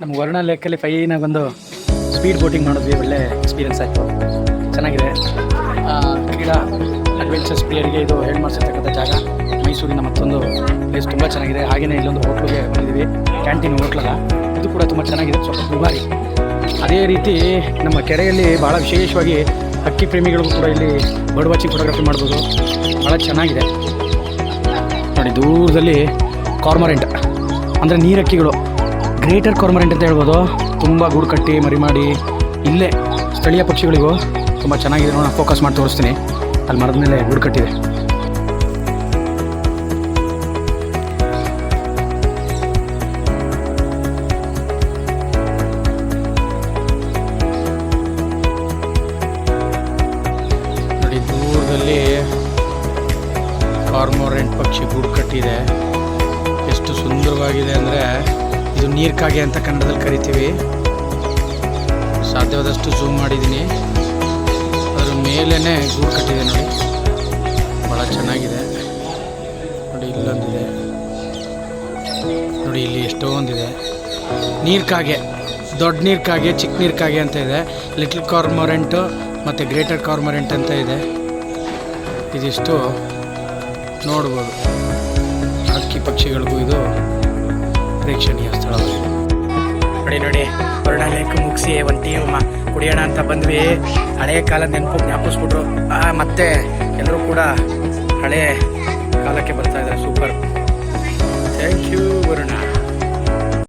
ನಮ್ಮ ವರ್ಣ ಲೇಕಲ್ಲಿ ಫೈನಾಗಿ ಒಂದು ಸ್ಪೀಡ್ ಬೋಟಿಂಗ್ ಮಾಡಿದ್ವಿ, ಒಳ್ಳೆ ಎಕ್ಸ್ಪೀರಿಯೆನ್ಸ್ ಆಯಿತು. ಚೆನ್ನಾಗಿದೆ. ಕ್ರೀಡಾ ಅಡ್ವೆಂಚರ್ಸ್ ಪ್ರಿಯರಿಗೆ ಇದು ಹೇಳಿ ಮಾಡಿಸಿರ್ತಕ್ಕಂಥ ಜಾಗ, ಮೈಸೂರಿನ ಮತ್ತೊಂದು ಪ್ಲೇಸ್ ತುಂಬ ಚೆನ್ನಾಗಿದೆ. ಹಾಗೆಯೇ ಇಲ್ಲೊಂದು ಹೋಟ್ಲಿಗೆ ಬಂದಿದ್ವಿ. ಕ್ಯಾಂಟೀನ್ ಹೋಟ್ಲಲ್ಲ ಇದು ಕೂಡ ತುಂಬ ಚೆನ್ನಾಗಿದೆ. ಸ್ವಲ್ಪ ದುಬಾರಿ. ಅದೇ ರೀತಿ ನಮ್ಮ ಕೆರೆಯಲ್ಲಿ ಭಾಳ ವಿಶೇಷವಾಗಿ ಹಕ್ಕಿ ಪ್ರೇಮಿಗಳಿಗೂ ಕೂಡ ಇಲ್ಲಿ ಬರ್ಡ್ ವಾಚಿಂಗ್ ಫೋಟೋಗ್ರಫಿ ಮಾಡ್ಬೋದು. ಭಾಳ ಚೆನ್ನಾಗಿದೆ. ನೋಡಿ, ದೂರದಲ್ಲಿ ಕಾರ್ಮರೆಂಟ್ ಅಂದರೆ ನೀರಕ್ಕಿಗಳು. ಗ್ರೇಟರ್ ಕಾರ್ಮರೆಂಟ್ ಅಂತ ಹೇಳ್ಬೋದು. ತುಂಬ ಗೂಡು ಕಟ್ಟಿ ಮರಿ ಮಾಡಿ ಇಲ್ಲೇ ಸ್ಥಳೀಯ ಪಕ್ಷಿಗಳಿಗೂ ತುಂಬ ಚೆನ್ನಾಗಿದೆ ನೋಡೋಣ ಫೋಕಸ್ ಮಾಡಿ ತೋರಿಸ್ತೀನಿ. ಅಲ್ಲಿ ಮರದ ಮೇಲೆ ಗೂಡು ಕಟ್ಟಿದೆ. ನೋಡಿ, ದೂರದಲ್ಲಿ ಕಾರ್ಮೋರೆಂಟ್ ಪಕ್ಷಿ ಗೂಡು ಕಟ್ಟಿದೆ. ಎಷ್ಟು ಸುಂದರವಾಗಿದೆ ಅಂದರೆ ಇದು ನೀರ್ಕಾಗೆ ಅಂತ ಕನ್ನಡದಲ್ಲಿ ಕರಿತೀವಿ. ಸಾಧ್ಯವಾದಷ್ಟು ಝೂಮ್ ಮಾಡಿದ್ದೀನಿ. ಅದ್ರ ಮೇಲೇ ಗೂಡು ಕಟ್ಟಿದೆ ನೋಡಿ. ಭಾಳ ಚೆನ್ನಾಗಿದೆ. ನೋಡಿ, ಇಲ್ಲೊಂದಿದೆ. ನೋಡಿ, ಇಲ್ಲಿ ಎಷ್ಟೊಂದಿದೆ ನೀರ್ಕಾಗೆ, ದೊಡ್ಡ ನೀರ್ಕಾಗೆ, ಚಿಕ್ಕ ನೀರ್ಕಾಗೆ ಅಂತ ಇದೆ. ಲಿಟ್ಲ್ ಕಾರ್ಮೊರೆಂಟು ಮತ್ತು ಗ್ರೇಟರ್ ಕಾರ್ಮೊರೆಂಟ್ ಅಂತ ಇದೆ. ಇದಿಷ್ಟು ನೋಡ್ಬೋದು. ಹಕ್ಕಿ ಪಕ್ಷಿಗಳಿಗೂ ಇದು ಪ್ರೇಕ್ಷಣೀಯ ಸ್ಥಳ. ನೋಡಿ ನೋಡಿ ವರ್ಣ ಲೇಕ್ ಮುಗಿಸಿ, ಒಂದು ಟೀಮ್ ಕುಡಿಯೋಣ ಅಂತ ಬಂದ್ವಿ. ಹಳೆಯ ಕಾಲ ನೆನಪು ಜ್ಞಾಪಿಸ್ಬಿಟ್ರು. ಮತ್ತೆ ಎಲ್ಲರೂ ಕೂಡ ಹಳೆ ಕಾಲಕ್ಕೆ ಬರ್ತಾ ಇದ್ದಾರೆ. ಸೂಪರ್.